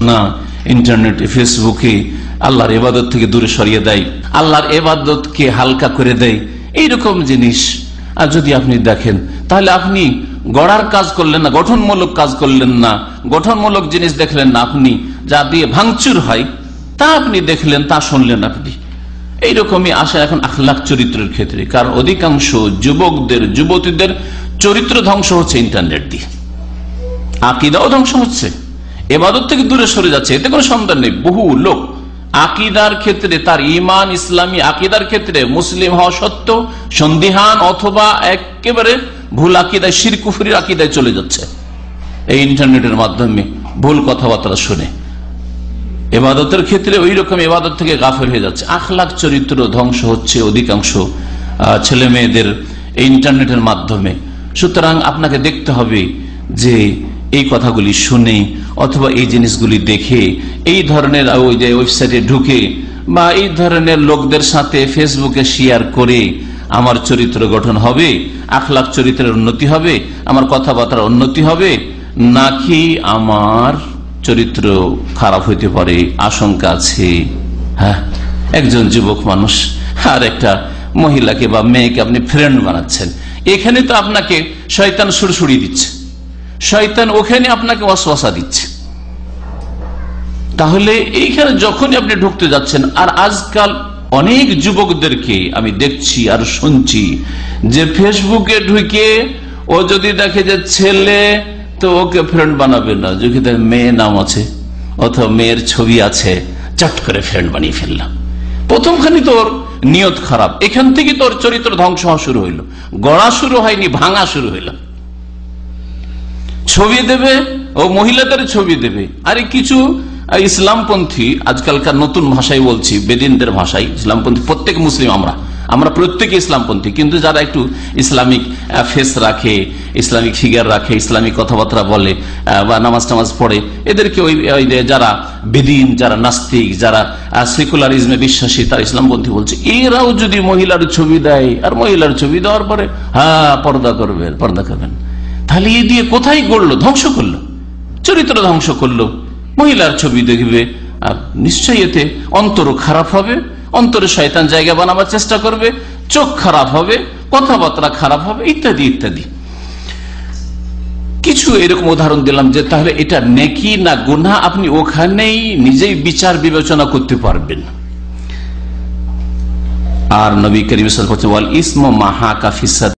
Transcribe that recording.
না ইন্টারনেটে ফেসবুকে আল্লাহর এবাদত থেকে দূরে সরিয়ে দেয়, আল্লাহর এবাদতকে হালকা করে দেয়, এইরকম জিনিস। আর যদি আপনি দেখেন, তাহলে আপনি গড়ার কাজ করলেন না, গঠনমূলক কাজ করলেন না, গঠনমূলক জিনিস দেখলেন না আপনি, যা দিয়ে ভাঙচুর হয়, তা আপনি দেখলেন, তা শুনলেন আপনি। এইরকমই আশা এখন আখলাখ চরিত্রের ক্ষেত্রে, কারণ অধিকাংশ যুবকদের, যুবতীদের চরিত্র ধ্বংস হচ্ছে ইন্টারনেট দিয়ে। আকিদাও ধ্বংস হচ্ছে। এবাদত থেকে দূরে সরে যাচ্ছে, এতে কোনো সন্দেহ নেই। বহু লোক আকিদার ক্ষেত্রে তার ইমান ইসলামী আকিদার ক্ষেত্রে মুসলিম হওয়া সত্ত্বেও সন্দিহান অথবা একেবারে ভুল আকিদায়, শিরকুফুরির আকিদায় চলে যাচ্ছে। এই ইন্টারনেটের মাধ্যমে ভুল কথাবার্তা শুনে। এবাদতের ক্ষেত্রে ওই রকম এবাদত থেকে গাফের হয়ে যাচ্ছে। আখলাখ চরিত্র ধ্বংস হচ্ছে অধিকাংশ ছেলে মেয়েদের ইন্টারনেটের মাধ্যমে। সুতরাং আপনাকে দেখতে হবে যে এই কথাগুলি শুনে অথবা এই জিনিসগুলি দেখে, এই ধরনের ওই যে ওয়েবসাইটে ঢুকে বা এই ধরনের লোকদের সাথে ফেসবুকে শেয়ার করে আমার চরিত্র গঠন হবে, আখলাখ চরিত্রের উন্নতি হবে, আমার কথাবার্তার উন্নতি হবে, নাকি আমার চরিত্র খারাপ হইতে পারে, আশঙ্কা আছে? হ্যাঁ একজন যুবক মানুষ, আর একটা মহিলাকে বা মেয়েকে আপনি ফ্রেন্ড বানাচ্ছেন। এখানে তো আপনাকে শয়তান সুরসুড়ি দিচ্ছে। শয়তান ওখানে আপনাকে অশ্বাসা দিচ্ছে। তাহলে এইখানে যখনই আপনি ঢুকতে যাচ্ছেন, আর আজকাল অনেক যুবকদেরকে আমি দেখছি আর শুনছি যে ফেসবুকে ঢুকে ও যদি দেখে যে ছেলে তো ওকে ফ্রেন্ড বানাবে না, যদি দেখে মেয়ে নাম আছে অথবা মেয়ের ছবি আছে, চট করে ফ্রেন্ড বানিয়ে ফেললাম। প্রথমখানি তোর নিয়ত খারাপ, এখান থেকে তোর চরিত্র ধ্বংস হওয়া শুরু হইল। গড়া শুরু হয়নি, ভাঙা শুরু হইল। ছবি দেবে ও মহিলাদের ছবি দেবে। আরে কিছু ইসলামপন্থী, আজকালকার নতুন ভাষায় বলছি, বেদিনদের ভাষায়, ইসলামপন্থী, প্রত্যেক মুসলিম আমরা। আমরা প্রত্যেকে ইসলামপন্থী, কিন্তু যারা একটু ইসলামিক ফেস রাখে, ইসলামিক ফিগার রাখে, ইসলামিক কথাবার্তা বলে বা নামাজ টামাজ পড়ে, এদেরকে ওই যারা বেদিন, যারা নাস্তিক, যারা সেকুলারিজমে বিশ্বাসী, তারা ইসলামপন্থী বলছে, এরাও যদি মহিলার ছবি দেয়, আর মহিলার ছবি দেওয়ার পরে হ্যাঁ পর্দা করবেন পর্দা করবেন। এ দিয়ে কোথায় গড়লো? ধ্বংস করল। চরিত্র ধ্বংস করল। মহিলার ছবি দেখবে, আর নিশ্চয়ই এতে অন্তর খারাপ হবে, অন্তরে শয়তান জায়গা বানাবার চেষ্টা করবে, চোখ খারাপ হবে, কথাবার্তা খারাপ হবে, ইত্যাদি ইত্যাদি। কিছু এরকম উদাহরণ দিলাম যে তাহলে এটা নেকি না গুনা আপনি ওখানেই নিজেই বিচার বিবেচনা করতে পারবেন। আর নবী করিম ইসম মাহা কাফিসাদ